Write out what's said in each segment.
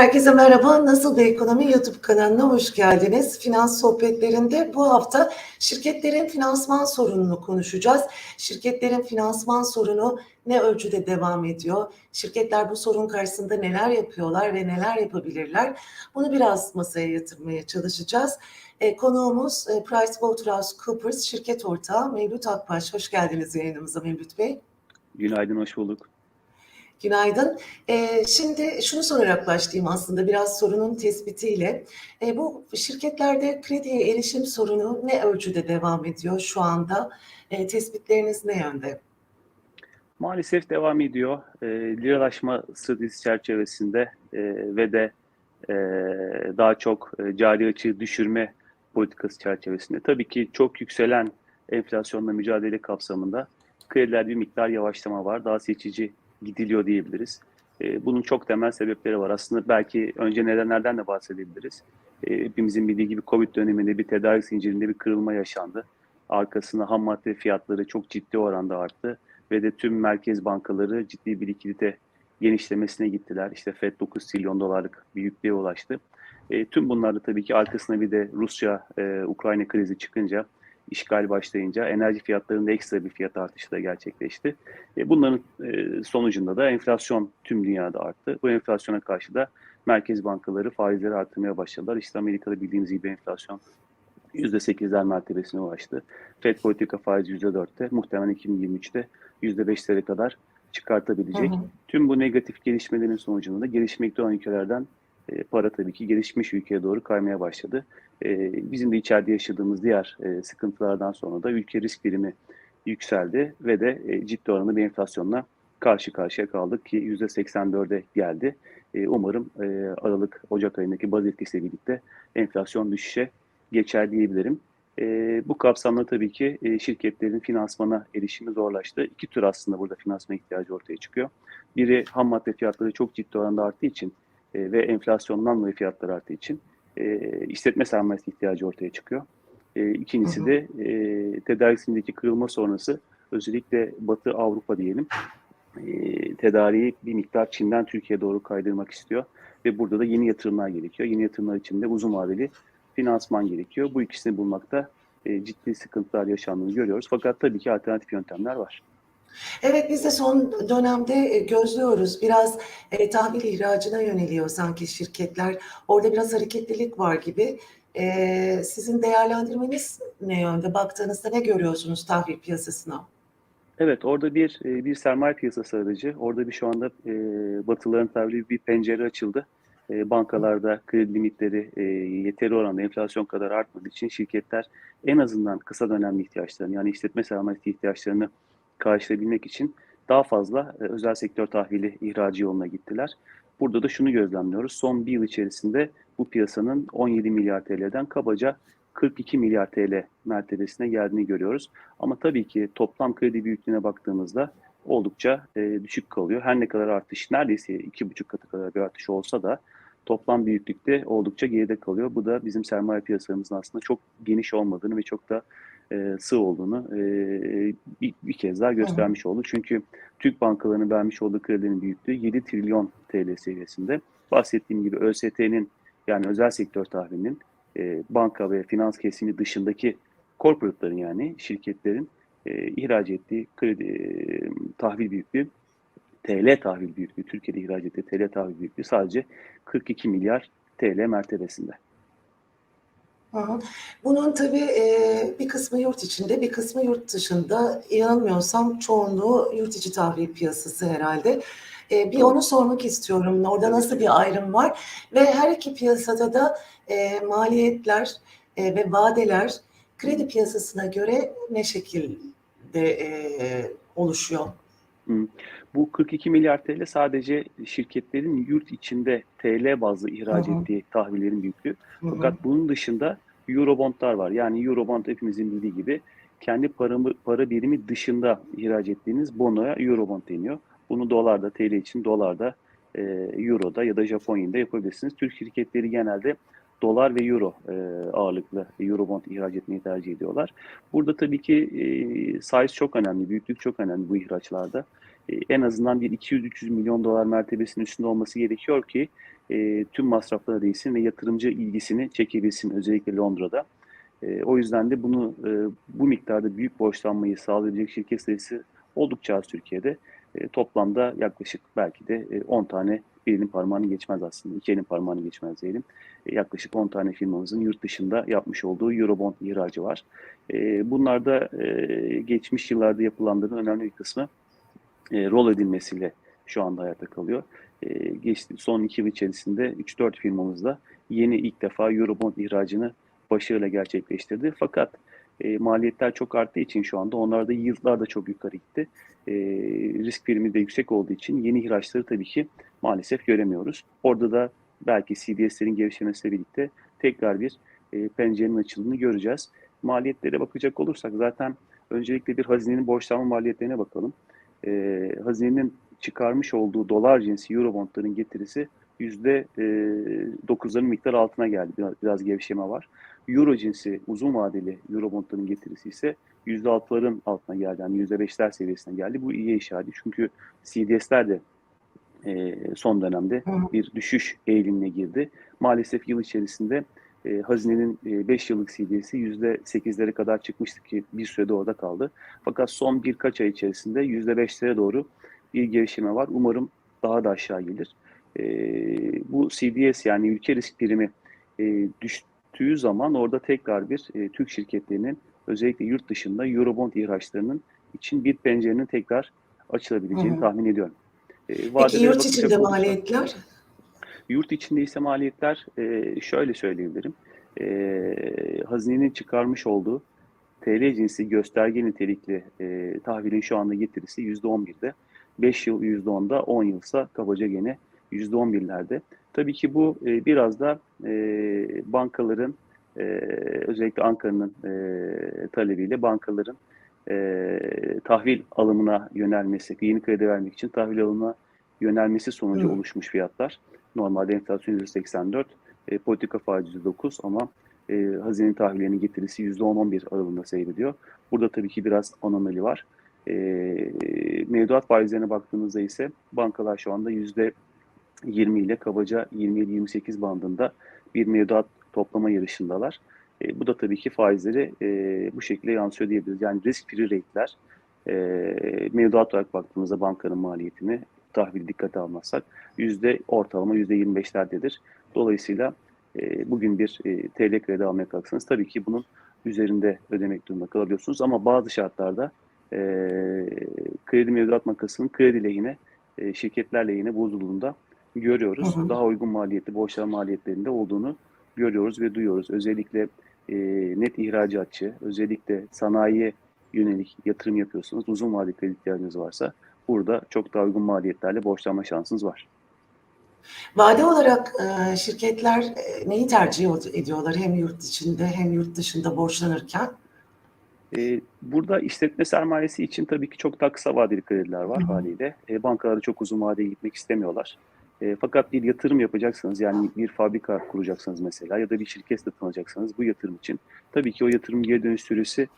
Herkese merhaba. Nasıl bir ekonomi YouTube kanalına hoş geldiniz. Finans sohbetlerinde bu hafta şirketlerin finansman sorununu konuşacağız. Şirketlerin finansman sorunu ne ölçüde devam ediyor? Şirketler bu sorun karşısında neler yapıyorlar ve neler yapabilirler? Bunu biraz masaya yatırmaya çalışacağız. E, konuğumuz e, PricewaterhouseCoopers şirket ortağı Mevlüt Akbaş. Hoş geldiniz yayınımıza Mevlüt Bey. Günaydın, hoş bulduk. Günaydın. Ee, şimdi şunu sorarak başlayayım aslında biraz sorunun tespitiyle. Ee, bu şirketlerde krediye erişim sorunu ne ölçüde devam ediyor şu anda? Ee, tespitleriniz ne yönde? Maalesef devam ediyor. E, liralaşma stratejisi çerçevesinde e, ve de e, daha çok e, cari açığı düşürme politikası çerçevesinde tabii ki çok yükselen enflasyonla mücadele kapsamında krediler bir miktar yavaşlama var. Daha seçici gidiliyor diyebiliriz. E, bunun çok temel sebepleri var. Aslında belki önce nedenlerden de bahsedebiliriz. E, hepimizin bildiği gibi Covid döneminde bir tedarik zincirinde bir kırılma yaşandı. Arkasına ham madde fiyatları çok ciddi oranda arttı ve de tüm merkez bankaları ciddi bir likidite genişlemesine gittiler. İşte FED 9 trilyon dolarlık bir yüklüğe ulaştı. E, tüm bunlarda tabii ki arkasına bir de Rusya-Ukrayna e, krizi çıkınca işgal başlayınca enerji fiyatlarında ekstra bir fiyat artışı da gerçekleşti. E, bunların e, sonucunda da enflasyon tüm dünyada arttı. Bu enflasyona karşı da merkez bankaları faizleri artırmaya başladılar. İşte Amerika'da bildiğimiz gibi enflasyon %8'ler mertebesine ulaştı. FED politika faizi %4'te, muhtemelen 2023'te %5'lere kadar çıkartabilecek. Hı hı. Tüm bu negatif gelişmelerin sonucunda da gelişmekte olan ülkelerden e, para tabii ki gelişmiş ülkeye doğru kaymaya başladı. E, bizim de içeride yaşadığımız diğer e, sıkıntılardan sonra da ülke risk birimi yükseldi ve de ciddi oranlı bir enflasyonla karşı karşıya kaldık ki %84'e geldi. Umarım Aralık, Ocak ayındaki baz etkisiyle birlikte enflasyon düşüşe geçer diyebilirim. bu kapsamda tabii ki şirketlerin finansmana erişimi zorlaştı. İki tür aslında burada finansman ihtiyacı ortaya çıkıyor. Biri ham madde fiyatları çok ciddi oranda arttığı için e, ve enflasyondan dolayı fiyatlar arttığı için e, işletme sermayesi ihtiyacı ortaya çıkıyor. E, ikincisi de e, tedarik kırılma sonrası özellikle Batı Avrupa diyelim e, tedariği bir miktar Çin'den Türkiye'ye doğru kaydırmak istiyor ve burada da yeni yatırımlar gerekiyor. Yeni yatırımlar için de uzun vadeli finansman gerekiyor. Bu ikisini bulmakta e, ciddi sıkıntılar yaşandığını görüyoruz. Fakat tabii ki alternatif yöntemler var. Evet biz de son dönemde e, gözlüyoruz. Biraz e, tahvil ihracına yöneliyor sanki şirketler. Orada biraz hareketlilik var gibi. E, sizin değerlendirmeniz ne yönde? Baktığınızda ne görüyorsunuz tahvil piyasasına? Evet, orada bir e, bir sermaye piyasası aracı. Orada bir şu anda e, batıların tabiri bir pencere açıldı. E, bankalarda kredi limitleri e, yeteri oranda enflasyon kadar artmadığı için şirketler en azından kısa dönemli ihtiyaçlarını yani işletme sermayesi ihtiyaçlarını karşılayabilmek için daha fazla e, özel sektör tahvili ihracı yoluna gittiler. Burada da şunu gözlemliyoruz. Son bir yıl içerisinde bu piyasanın 17 milyar TL'den kabaca 42 milyar TL mertebesine geldiğini görüyoruz. Ama tabii ki toplam kredi büyüklüğüne baktığımızda oldukça e, düşük kalıyor. Her ne kadar artış neredeyse iki buçuk katı kadar bir artış olsa da toplam büyüklükte oldukça geride kalıyor. Bu da bizim sermaye piyasamızın aslında çok geniş olmadığını ve çok da e, sığ olduğunu e, bir, bir kez daha göstermiş oldu. Çünkü Türk bankalarının vermiş olduğu kredinin büyüklüğü 7 trilyon TL seviyesinde. Bahsettiğim gibi ÖST'nin yani özel sektör tahvilinin e, banka ve finans kesimi dışındaki corporate'ların yani şirketlerin e, ihraç ettiği kredi e, tahvil büyüklüğü TL tahvil büyüklüğü, Türkiye'de ihraç ettiği TL tahvil büyüklüğü sadece 42 milyar TL mertebesinde. Bunun tabii e, bir kısmı yurt içinde, bir kısmı yurt dışında. İnanmıyorsam çoğunluğu yurt içi tahvil piyasası herhalde. E, bir onu sormak istiyorum. Orada nasıl bir ayrım var? Ve her iki piyasada da e, maliyetler ve vadeler kredi piyasasına göre ne şekilde oluşuyor? Bu 42 milyar TL sadece şirketlerin yurt içinde TL bazlı ihraç hı hı. ettiği tahvillerin büyüklüğü. Hı hı. Fakat bunun dışında Eurobondlar var. Yani Eurobond hepimizin bildiği gibi kendi paramı, para birimi dışında ihraç ettiğiniz bonoya Eurobond deniyor. Bunu dolarda, TL için dolarda, e, Euro'da ya da Japonya'da yapabilirsiniz. Türk şirketleri genelde dolar ve euro e, ağırlıklı Eurobond ihraç etmeyi tercih ediyorlar. Burada tabii ki e, size çok önemli, büyüklük çok önemli bu ihraçlarda. E, en azından bir 200-300 milyon dolar mertebesinin üstünde olması gerekiyor ki e, tüm masraflara değsin ve yatırımcı ilgisini çekebilsin özellikle Londra'da. E, o yüzden de bunu e, bu miktarda büyük borçlanmayı sağlayabilecek şirket sayısı oldukça az Türkiye'de. E, toplamda yaklaşık belki de e, 10 tane bir elin parmağını geçmez aslında. iki elin parmağını geçmez diyelim. E, yaklaşık 10 tane firmamızın yurt dışında yapmış olduğu Eurobond ihracı var. E, bunlarda e, geçmiş yıllarda yapılanların önemli bir kısmı rol edilmesiyle şu anda hayatta kalıyor. Geçti, son iki yıl içerisinde 3-4 firmamızda yeni ilk defa Eurobond ihracını başarıyla gerçekleştirdi. Fakat e, maliyetler çok arttığı için şu anda onlarda yıllar da çok yukarı gitti. E, risk primi de yüksek olduğu için yeni ihraçları tabii ki maalesef göremiyoruz. Orada da belki CDS'lerin gevşemesiyle birlikte tekrar bir e, pencerenin açıldığını göreceğiz. Maliyetlere bakacak olursak zaten öncelikle bir hazinenin borçlanma maliyetlerine bakalım. E, hazinenin çıkarmış olduğu dolar cinsi Eurobondların getirisi yüzde e, dokuzların miktar altına geldi. Biraz, biraz gevşeme var. Euro cinsi uzun vadeli Eurobondların getirisi ise yüzde altıların altına geldi. Yani yüzde beşler seviyesine geldi. Bu iyi işaret. Çünkü CDS'ler de e, son dönemde bir düşüş eğilimine girdi. Maalesef yıl içerisinde e, hazinenin 5 e, yıllık CDS'i %8'lere kadar çıkmıştı ki bir sürede orada kaldı. Fakat son birkaç ay içerisinde %5'lere doğru bir gelişme var. Umarım daha da aşağı gelir. E, bu CDS yani ülke risk primi e, düştüğü zaman orada tekrar bir e, Türk şirketlerinin özellikle yurt dışında Eurobond ihraçlarının için bir pencerenin tekrar açılabileceğini Hı. tahmin ediyorum. E, Peki yurt içinde maliyetler? Yurt içinde ise maliyetler e, şöyle söyleyebilirim. E, hazinenin çıkarmış olduğu TL cinsi gösterge nitelikli e, tahvilin şu anda getirisi %11'de. 5 yıl %10'da, 10 yılsa kabaca gene %11'lerde. Tabii ki bu e, biraz da e, bankaların e, özellikle Ankara'nın e, talebiyle bankaların e, tahvil alımına yönelmesi, yeni kredi vermek için tahvil alımına yönelmesi sonucu Hı. oluşmuş fiyatlar. Normalde enflasyon %84, e, politika faizi %9 ama e, hazinenin tahvillerinin getirisi %10-11 aralığında seyrediyor. Burada tabii ki biraz anomali var. E, mevduat faizlerine baktığımızda ise bankalar şu anda %20 ile kabaca 27-28 bandında bir mevduat toplama yarışındalar. E, bu da tabii ki faizleri e, bu şekilde yansıyor diyebiliriz. Yani risk free rate'ler e, mevduat olarak baktığımızda bankanın maliyetini tahvil dikkate almazsak yüzde ortalama yüzde 25'lerdedir. Dolayısıyla e, bugün bir e, TL kredi almaya kalksanız tabii ki bunun üzerinde ödemek durumunda kalabiliyorsunuz ama bazı şartlarda e, kredi mevduat makasının kredi lehine e, şirketler lehine bozulduğunda görüyoruz. Hı hı. Daha uygun maliyetli borçlama maliyetlerinde olduğunu görüyoruz ve duyuyoruz. Özellikle e, net ihracatçı, özellikle sanayiye yönelik yatırım yapıyorsunuz, uzun vadeli kredi ihtiyacınız varsa burada çok daha uygun maliyetlerle borçlanma şansınız var. Vade olarak e, şirketler e, neyi tercih ediyorlar hem yurt içinde hem yurt dışında borçlanırken? E, burada işletme sermayesi için tabii ki çok daha kısa vadeli krediler var hı. haliyle. E, bankalara çok uzun vadeye gitmek istemiyorlar. E, fakat bir yatırım yapacaksınız yani bir fabrika kuracaksınız mesela ya da bir şirket satın alacaksınız bu yatırım için. Tabii ki o yatırım geri dönüş süresi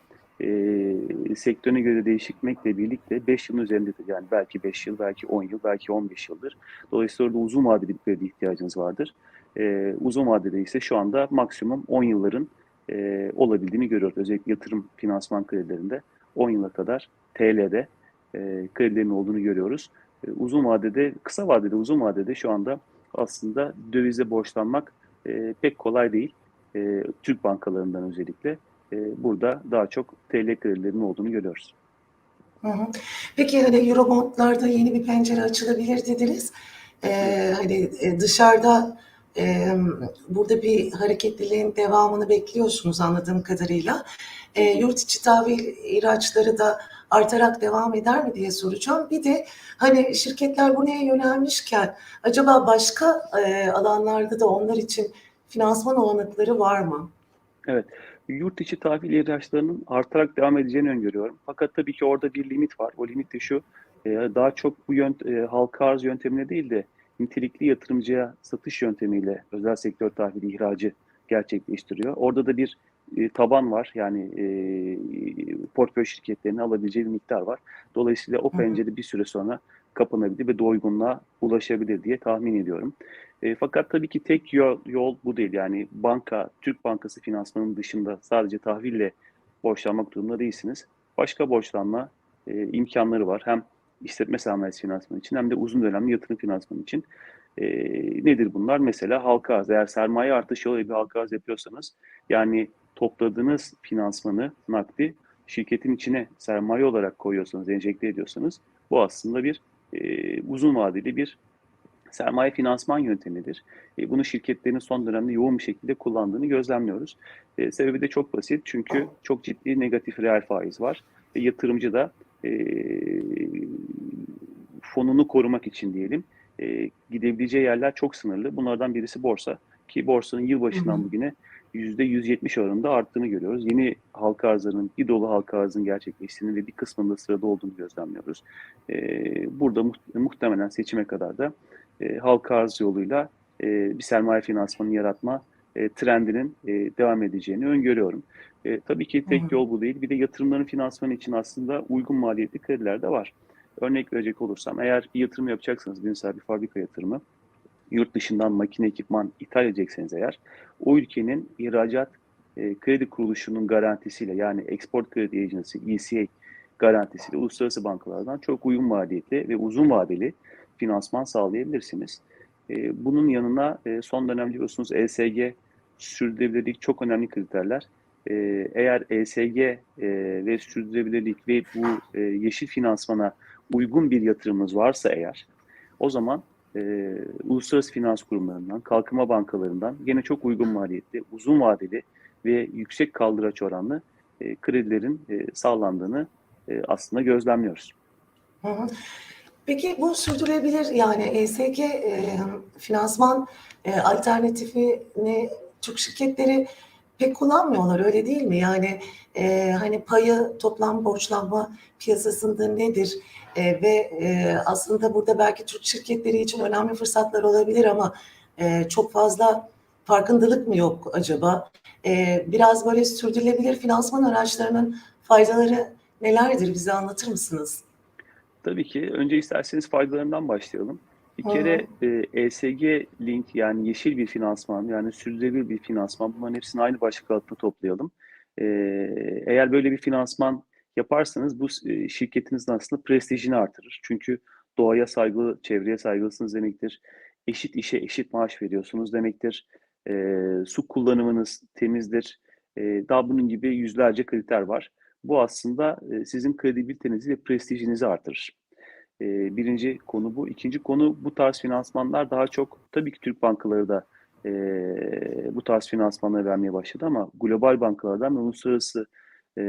e, sektörüne göre değişikmekle birlikte 5 yılın üzerindedir. Yani belki 5 yıl, belki 10 yıl, belki 15 yıldır. Dolayısıyla orada uzun vadeli bir kredi ihtiyacınız vardır. E, uzun vadede ise şu anda maksimum 10 yılların e, olabildiğini görüyoruz. Özellikle yatırım finansman kredilerinde 10 yıla kadar TL'de e, kredilerin olduğunu görüyoruz. E, uzun vadede, kısa vadede, uzun vadede şu anda aslında dövize borçlanmak e, pek kolay değil. E, Türk bankalarından özellikle e, burada daha çok TL kredilerinin olduğunu görüyoruz. Hı hı. Peki hani Eurobondlarda yeni bir pencere açılabilir dediniz. Ee, hani e, dışarıda e, burada bir hareketliliğin devamını bekliyorsunuz anladığım kadarıyla. E, yurt içi tahvil ihraçları da artarak devam eder mi diye soracağım. Bir de hani şirketler buraya yönelmişken acaba başka e, alanlarda da onlar için finansman olanakları var mı? Yurt içi tahvil ihraçlarının artarak devam edeceğini öngörüyorum. Fakat tabii ki orada bir limit var. O limit de şu, e, daha çok bu yönt e, halka arz yöntemine değil de nitelikli yatırımcıya satış yöntemiyle özel sektör tahvili ihracı gerçekleştiriyor. Orada da bir e, taban var. Yani e, portföy şirketlerinin alabileceği bir miktar var. Dolayısıyla o pencere bir süre sonra kapanabilir ve doygunluğa ulaşabilir diye tahmin ediyorum. E, fakat tabii ki tek yol, yol bu değil. Yani banka, Türk Bankası finansmanının dışında sadece tahville borçlanmak durumunda değilsiniz. Başka borçlanma e, imkanları var. Hem işletme sermayesi finansmanı için hem de uzun dönemli yatırım finansmanı için. E, nedir bunlar? Mesela halka arz. Eğer sermaye artışı yoluyla bir halka arz yapıyorsanız yani topladığınız finansmanı, nakdi şirketin içine sermaye olarak koyuyorsanız, enjekte ediyorsanız bu aslında bir e, uzun vadeli bir sermaye finansman yöntemidir. E, bunu şirketlerin son dönemde yoğun bir şekilde kullandığını gözlemliyoruz. E, sebebi de çok basit çünkü çok ciddi negatif reel faiz var ve yatırımcı da e, fonunu korumak için diyelim e, gidebileceği yerler çok sınırlı. Bunlardan birisi borsa ki borsanın yılbaşından Hı hı. bugüne %170 oranında arttığını görüyoruz. Yeni halka arzlarının, bir dolu halka arzın gerçekleştiğini ve bir kısmında sırada olduğunu gözlemliyoruz. E, burada muht- muhtemelen seçime kadar da e, halka arz yoluyla e, bir sermaye finansmanı yaratma e, trendinin e, devam edeceğini öngörüyorum. E, tabii ki tek yol bu değil. Bir de yatırımların finansmanı için aslında uygun maliyetli krediler de var. Örnek verecek olursam eğer bir yatırım yapacaksanız, mesela bir fabrika yatırımı, yurt dışından makine ekipman ithal edecekseniz eğer, o ülkenin ihracat e, kredi kuruluşunun garantisiyle yani Export Credit Agency, ECA garantisiyle uluslararası bankalardan çok uygun maliyetli ve uzun vadeli finansman sağlayabilirsiniz. E, bunun yanına e, son dönemde biliyorsunuz ESG, sürdürülebilirlik çok önemli kriterler. E, eğer ESG e, ve sürdürülebilirlik ve bu e, yeşil finansmana uygun bir yatırımınız varsa eğer, o zaman e, uluslararası finans kurumlarından, kalkınma bankalarından gene çok uygun maliyetli, uzun vadeli ve yüksek kaldıraç oranlı e, kredilerin e, sağlandığını e, aslında gözlemliyoruz. Peki bu sürdürülebilir yani ESG e, finansman e, alternatifini Türk şirketleri pek kullanmıyorlar öyle değil mi? Yani e, hani payı toplam borçlanma piyasasında nedir? E, ve e, aslında burada belki Türk şirketleri için önemli fırsatlar olabilir ama e, çok fazla farkındalık mı yok acaba? E, biraz böyle sürdürülebilir finansman araçlarının faydaları nelerdir bize anlatır mısınız? Tabii ki. Önce isterseniz faydalarından başlayalım. Bir kere e, ESG link yani yeşil bir finansman yani sürdürülebilir bir finansman bunların hepsini aynı başlık altında toplayalım. E, eğer böyle bir finansman yaparsanız bu e, şirketinizin aslında prestijini artırır. Çünkü doğaya saygılı, çevreye saygılısınız demektir. Eşit işe eşit maaş veriyorsunuz demektir. E, su kullanımınız temizdir. E, daha bunun gibi yüzlerce kriter var. Bu aslında e, sizin kredibilitenizi ve prestijinizi artırır. E, birinci konu bu. İkinci konu bu tarz finansmanlar daha çok tabii ki Türk bankaları da e, bu tarz finansmanları vermeye başladı ama global bankalardan ve uluslararası e,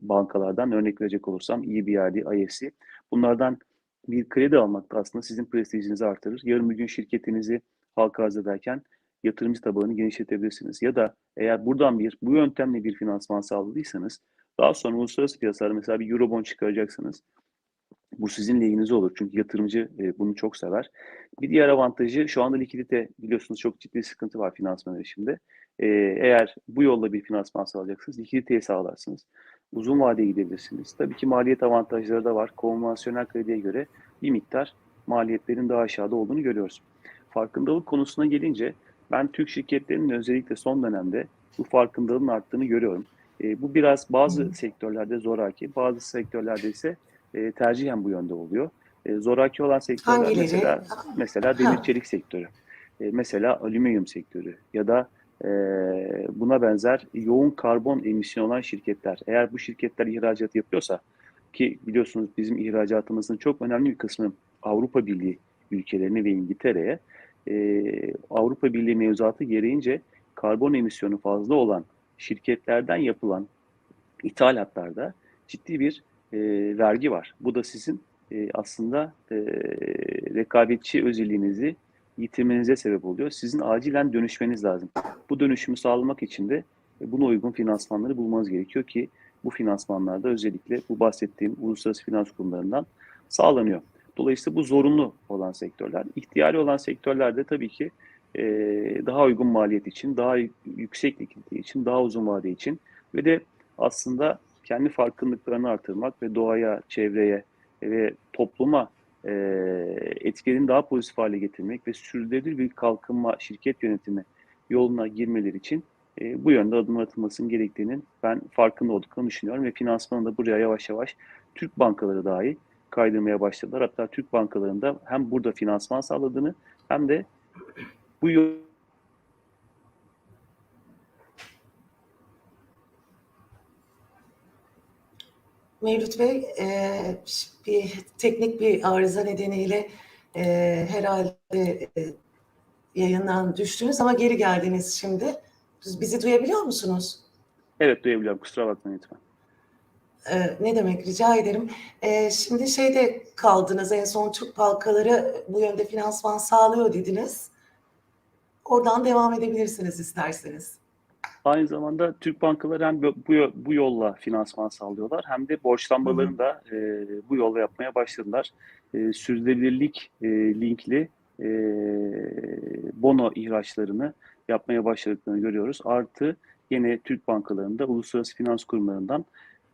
bankalardan örnek verecek olursam EBRD, IFC bunlardan bir kredi almak da aslında sizin prestijinizi artırır. Yarın bir gün şirketinizi halka arz ederken yatırımcı tabanını genişletebilirsiniz. Ya da eğer buradan bir, bu yöntemle bir finansman sağladıysanız daha sonra uluslararası piyasalarda mesela bir Eurobond çıkaracaksınız. Bu sizin lehinize olur çünkü yatırımcı e, bunu çok sever. Bir diğer avantajı şu anda likidite biliyorsunuz çok ciddi sıkıntı var finansman erişimde. E, eğer bu yolla bir finansman sağlayacaksınız likiditeyi sağlarsınız. Uzun vadeye gidebilirsiniz. Tabii ki maliyet avantajları da var. Konvansiyonel krediye göre bir miktar maliyetlerin daha aşağıda olduğunu görüyoruz. Farkındalık konusuna gelince ben Türk şirketlerinin özellikle son dönemde bu farkındalığın arttığını görüyorum. E, bu biraz bazı sektörlerde zoraki, bazı sektörlerde ise e, tercihen bu yönde oluyor. E, zoraki olan sektörler Hangileri? mesela mesela demir Ha. çelik sektörü, e, mesela alüminyum sektörü ya da e, buna benzer yoğun karbon emisyonu olan şirketler. Eğer bu şirketler ihracat yapıyorsa ki biliyorsunuz bizim ihracatımızın çok önemli bir kısmı Avrupa Birliği ülkelerine ve İngiltere'ye e, Avrupa Birliği mevzuatı gereğince karbon emisyonu fazla olan şirketlerden yapılan ithalatlarda ciddi bir e, vergi var. Bu da sizin e, aslında e, rekabetçi özelliğinizi yitirmenize sebep oluyor. Sizin acilen dönüşmeniz lazım. Bu dönüşümü sağlamak için de e, buna uygun finansmanları bulmanız gerekiyor ki bu finansmanlarda özellikle bu bahsettiğim uluslararası finans kurumlarından sağlanıyor. Dolayısıyla bu zorunlu olan sektörler. İhtiyari olan sektörlerde tabii ki e, daha uygun maliyet için, daha yüksek likidite için, daha uzun vade için ve de aslında kendi farkındalıklarını artırmak ve doğaya, çevreye ve topluma e, etkilerini daha pozitif hale getirmek ve sürdürülebilir bir kalkınma şirket yönetimi yoluna girmeleri için e, bu yönde adım atılmasının gerektiğinin ben farkında olduklarını düşünüyorum ve finansmanı da buraya yavaş yavaş Türk bankaları dahi kaydırmaya başladılar. Hatta Türk bankalarında hem burada finansman sağladığını hem de bu yol Mevlüt Bey, e, bir teknik bir arıza nedeniyle e, herhalde e, yayından düştünüz ama geri geldiniz şimdi. Bizi duyabiliyor musunuz? evet duyabiliyorum kusura bakmayın lütfen. E, ne demek rica ederim. E, şimdi şeyde kaldınız en son Türk bankaları bu yönde finansman sağlıyor dediniz. Oradan devam edebilirsiniz isterseniz. Aynı zamanda Türk bankaları hem bu, bu, yolla finansman sağlıyorlar hem de borçlanmalarını da e, bu yolla yapmaya başladılar. E, sürdürülebilirlik e, linkli e, bono ihraçlarını yapmaya başladıklarını görüyoruz. Artı yine Türk bankalarında uluslararası finans kurumlarından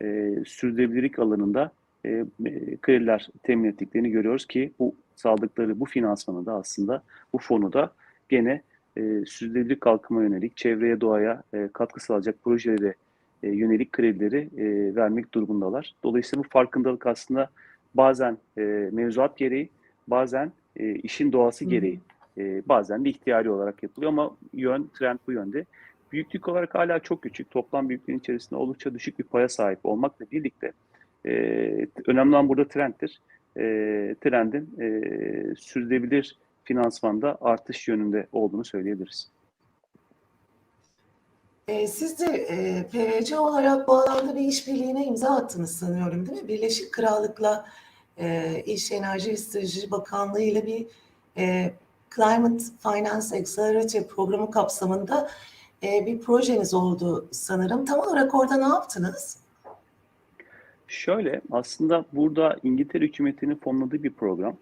e, sürdürülebilirlik alanında e, e, krediler temin ettiklerini görüyoruz ki bu sağladıkları bu finansmanı da aslında bu fonu da gene e, sürdürülebilir kalkınma yönelik, çevreye, doğaya e, katkı sağlayacak projelere e, yönelik kredileri e, vermek durumundalar. Dolayısıyla bu farkındalık aslında bazen e, mevzuat gereği, bazen e, işin doğası gereği, e, bazen de ihtiyari olarak yapılıyor ama yön, trend bu yönde. Büyüklük olarak hala çok küçük, toplam büyüklüğün içerisinde oldukça düşük bir paya sahip olmakla birlikte e, önemli olan burada trenddir. E, trendin e, sürdürülebilir finansmanda artış yönünde olduğunu söyleyebiliriz. E, siz de e, PVC olarak bu alanda bir işbirliğine imza attınız sanıyorum değil mi? Birleşik Krallık'la e, İş Enerji ve Strateji Bakanlığı ile bir e, Climate Finance Accelerator programı kapsamında e, bir projeniz oldu sanırım. Tam olarak orada ne yaptınız? Şöyle aslında burada İngiltere hükümetinin fonladığı bir program.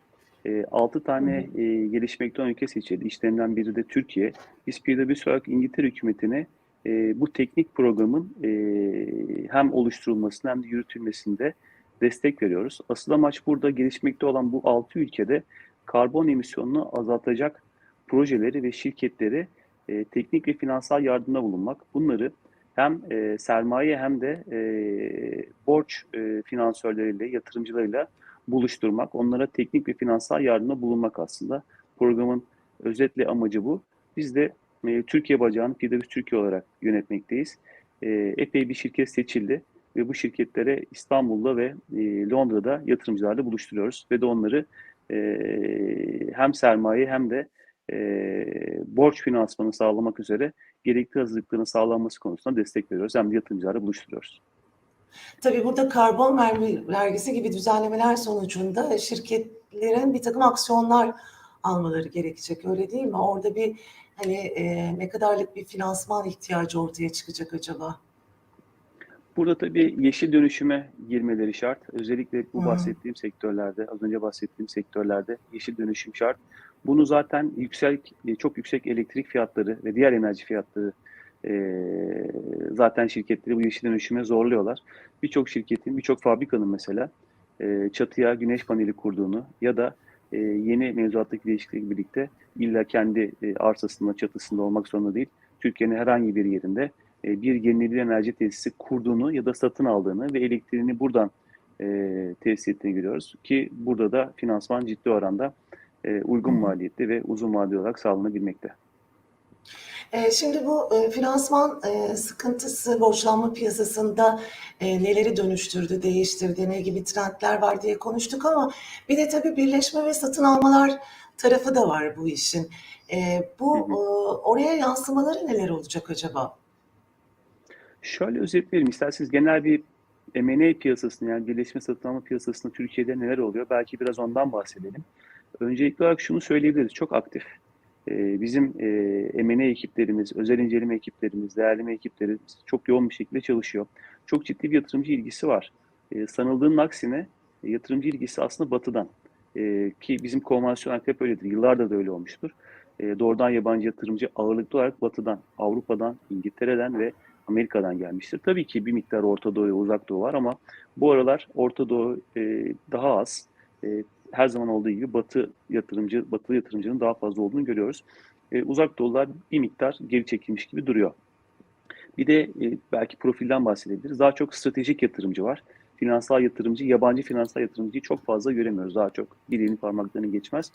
E, 6 tane e, gelişmekte olan ülke seçildi. İşlerinden biri de Türkiye. Biz PwC olarak İngiltere hükümetine e, bu teknik programın e, hem oluşturulmasında hem de yürütülmesinde destek veriyoruz. Asıl amaç burada gelişmekte olan bu 6 ülkede karbon emisyonunu azaltacak projeleri ve şirketleri e, teknik ve finansal yardımda bulunmak. Bunları hem e, sermaye hem de e, borç e, finansörleriyle, yatırımcılarıyla buluşturmak, onlara teknik ve finansal yardımda bulunmak aslında. Programın özetle amacı bu. Biz de e, Türkiye bacağını PwC Türkiye olarak yönetmekteyiz. E, epey bir şirket seçildi ve bu şirketlere İstanbul'da ve e, Londra'da yatırımcılarla buluşturuyoruz ve de onları e, hem sermaye hem de e, borç finansmanı sağlamak üzere gerekli hazırlıkların sağlanması konusunda destek veriyoruz. Hem de yatırımcılarla buluşturuyoruz. Tabii burada karbon vergi- vergisi gibi düzenlemeler sonucunda şirketlerin bir takım aksiyonlar almaları gerekecek öyle değil mi? Orada bir hani e, ne kadarlık bir finansman ihtiyacı ortaya çıkacak acaba? Burada tabii yeşil dönüşüme girmeleri şart. Özellikle bu bahsettiğim sektörlerde, az önce bahsettiğim sektörlerde yeşil dönüşüm şart. Bunu zaten yüksek, çok yüksek elektrik fiyatları ve diğer enerji fiyatları e, zaten şirketleri bu yeşil dönüşüme zorluyorlar. Birçok şirketin, birçok fabrikanın mesela e, çatıya güneş paneli kurduğunu ya da e, yeni mevzuattaki değişiklikle birlikte illa kendi e, arsasında, çatısında olmak zorunda değil. Türkiye'nin herhangi bir yerinde e, bir yenilenebilir enerji tesisi kurduğunu ya da satın aldığını ve elektriğini buradan e, tesis ettiğini görüyoruz. Ki burada da finansman ciddi oranda e, uygun maliyetli ve uzun vadeli olarak sağlanabilmekte. E, şimdi bu e, finansman e, sıkıntısı borçlanma piyasasında e, neleri dönüştürdü, değiştirdi, ne gibi trendler var diye konuştuk ama bir de tabii birleşme ve satın almalar tarafı da var bu işin. E, bu Hı hı. oraya yansımaları neler olacak acaba? Şöyle özetleyelim isterseniz genel bir M&A piyasasını yani birleşme satın alma piyasasında Türkiye'de neler oluyor? Belki biraz ondan bahsedelim. Öncelikli olarak şunu söyleyebiliriz. Çok aktif. Ee, bizim e, M&A ekiplerimiz, özel inceleme ekiplerimiz, değerleme ekiplerimiz çok yoğun bir şekilde çalışıyor. Çok ciddi bir yatırımcı ilgisi var. Ee, sanıldığının aksine e, yatırımcı ilgisi aslında batıdan. Ee, ki bizim konvansiyonel hep öyledir. Yıllardır da öyle olmuştur. Doğrudan yabancı yatırımcı ağırlıklı olarak batıdan, Avrupa'dan, İngiltere'den ve Amerika'dan gelmiştir. Tabii ki bir miktar Orta Doğu Uzak Doğu var ama bu aralar Orta Doğu e, daha az. E, her zaman olduğu gibi Batı yatırımcı, Batılı yatırımcının daha fazla olduğunu görüyoruz. E, uzak Doğular bir miktar geri çekilmiş gibi duruyor. Bir de e, belki profilden bahsedebiliriz. Daha çok stratejik yatırımcı var. Finansal yatırımcı, yabancı finansal yatırımcıyı çok fazla göremiyoruz. Daha çok elin parmaklarını geçmez.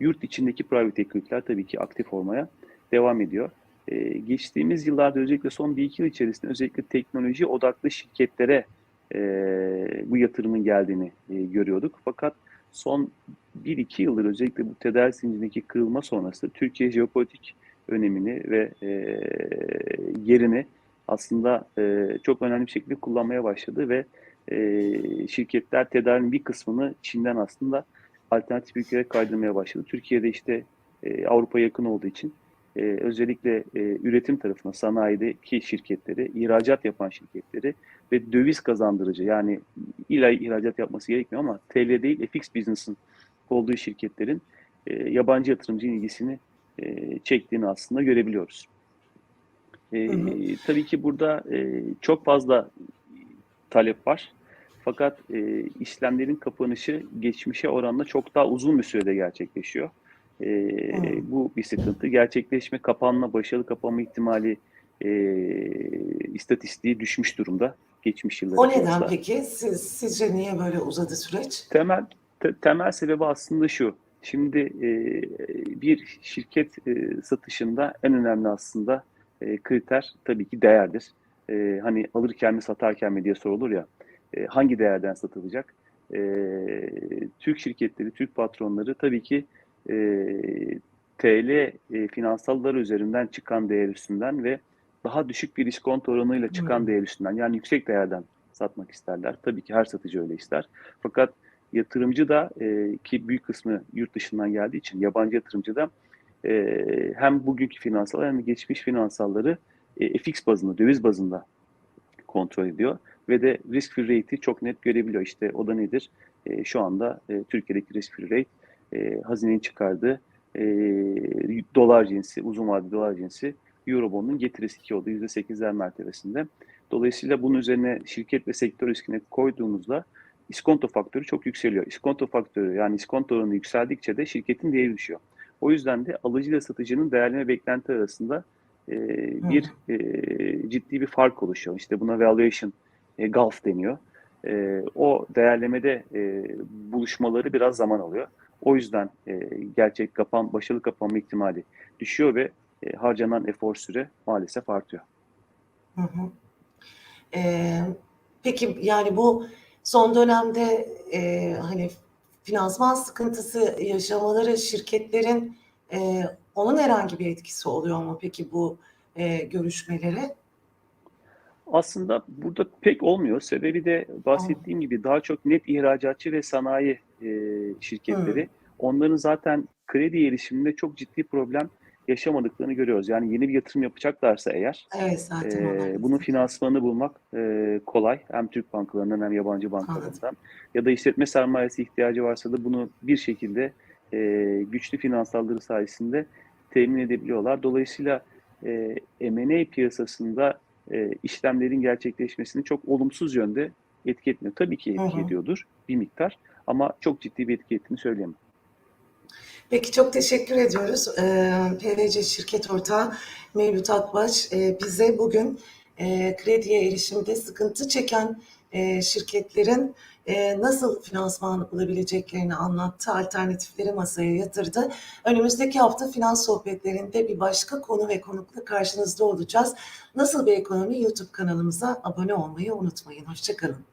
Yurt içindeki private equity'ler tabii ki aktif olmaya devam ediyor. Ee, geçtiğimiz yıllarda özellikle son bir iki yıl içerisinde özellikle teknoloji odaklı şirketlere e, bu yatırımın geldiğini e, görüyorduk. Fakat son bir iki yıldır özellikle bu tedarik zincirindeki kırılma sonrası Türkiye jeopolitik önemini ve e, yerini aslında e, çok önemli bir şekilde kullanmaya başladı ve e, şirketler tedariğin bir kısmını Çin'den aslında alternatif ülkelere kaydırmaya başladı. Türkiye'de işte e, Avrupa yakın olduğu için e, özellikle e, üretim tarafına sanayideki şirketleri, ihracat yapan şirketleri ve döviz kazandırıcı yani illa ihracat yapması gerekmiyor ama TL değil FX business'ın olduğu şirketlerin e, yabancı yatırımcının ilgisini e, çektiğini aslında görebiliyoruz. E, Hı hı. tabii ki burada e, çok fazla talep var. Fakat e, işlemlerin kapanışı geçmişe oranla çok daha uzun bir sürede gerçekleşiyor. E, Hmm. bu bir sıkıntı. Gerçekleşme, kapanma, başarılı kapanma ihtimali e, istatistiği düşmüş durumda geçmiş yıllara O neden kıyasla. peki? Siz, sizce niye böyle uzadı süreç? Temel te- temel sebebi aslında şu. Şimdi e, bir şirket e, satışında en önemli aslında e, kriter tabii ki değerdir. E, hani alırken mi satarken mi diye sorulur ya. E, hangi değerden satılacak? E, Türk şirketleri, Türk patronları tabii ki e, TL e, finansallar üzerinden çıkan değer üstünden ve daha düşük bir iskonto oranıyla çıkan Hmm. değer üstünden yani yüksek değerden satmak isterler. Tabii ki her satıcı öyle ister. Fakat yatırımcı da e, ki büyük kısmı yurt dışından geldiği için yabancı yatırımcı da e, hem bugünkü finansal hem de geçmiş finansalları e, FX bazında, döviz bazında kontrol ediyor ve de risk free rate'i çok net görebiliyor. İşte o da nedir? E, şu anda e, Türkiye'deki risk free rate e, hazinenin çıkardığı e, dolar cinsi, uzun vadeli dolar cinsi Eurobond'un getirisi 2 oldu. %8'ler mertebesinde. Dolayısıyla bunun üzerine şirket ve sektör riskine koyduğumuzda iskonto faktörü çok yükseliyor. İskonto faktörü yani iskonto oranı yükseldikçe de şirketin değeri düşüyor. O yüzden de alıcı ile satıcının değerleme beklenti arasında e, bir e, ciddi bir fark oluşuyor. İşte buna valuation e, gulf deniyor. E, o değerlemede e, buluşmaları biraz zaman alıyor. O yüzden e, gerçek kapan, başarılı kapanma ihtimali düşüyor ve e, harcanan efor süre maalesef artıyor. Hı hı. Ee, peki yani bu son dönemde e, hani finansman sıkıntısı yaşamaları şirketlerin e, onun herhangi bir etkisi oluyor mu peki bu e, görüşmelere? Aslında burada pek olmuyor. Sebebi de bahsettiğim gibi daha çok net ihracatçı ve sanayi e, şirketleri. Onların zaten kredi erişiminde çok ciddi problem yaşamadıklarını görüyoruz. Yani yeni bir yatırım yapacaklarsa eğer Evet zaten e, bunun finansmanını bulmak e, kolay. Hem Türk bankalarından hem yabancı bankalarından. Ya da işletme sermayesi ihtiyacı varsa da bunu bir şekilde e, güçlü finansalları sayesinde temin edebiliyorlar. Dolayısıyla e, M&A piyasasında e, işlemlerin gerçekleşmesini çok olumsuz yönde etki etmiyor. Tabii ki etki Hı hı. ediyordur bir miktar ama çok ciddi bir etki ettiğini söyleyemem. Peki çok teşekkür ediyoruz. Ee, PVC şirket ortağı Mevlüt Akbaş e, bize bugün e, krediye erişimde sıkıntı çeken e, şirketlerin e, nasıl finansman bulabileceklerini anlattı. Alternatifleri masaya yatırdı. Önümüzdeki hafta finans sohbetlerinde bir başka konu ve konukla karşınızda olacağız. Nasıl bir ekonomi YouTube kanalımıza abone olmayı unutmayın. Hoşçakalın.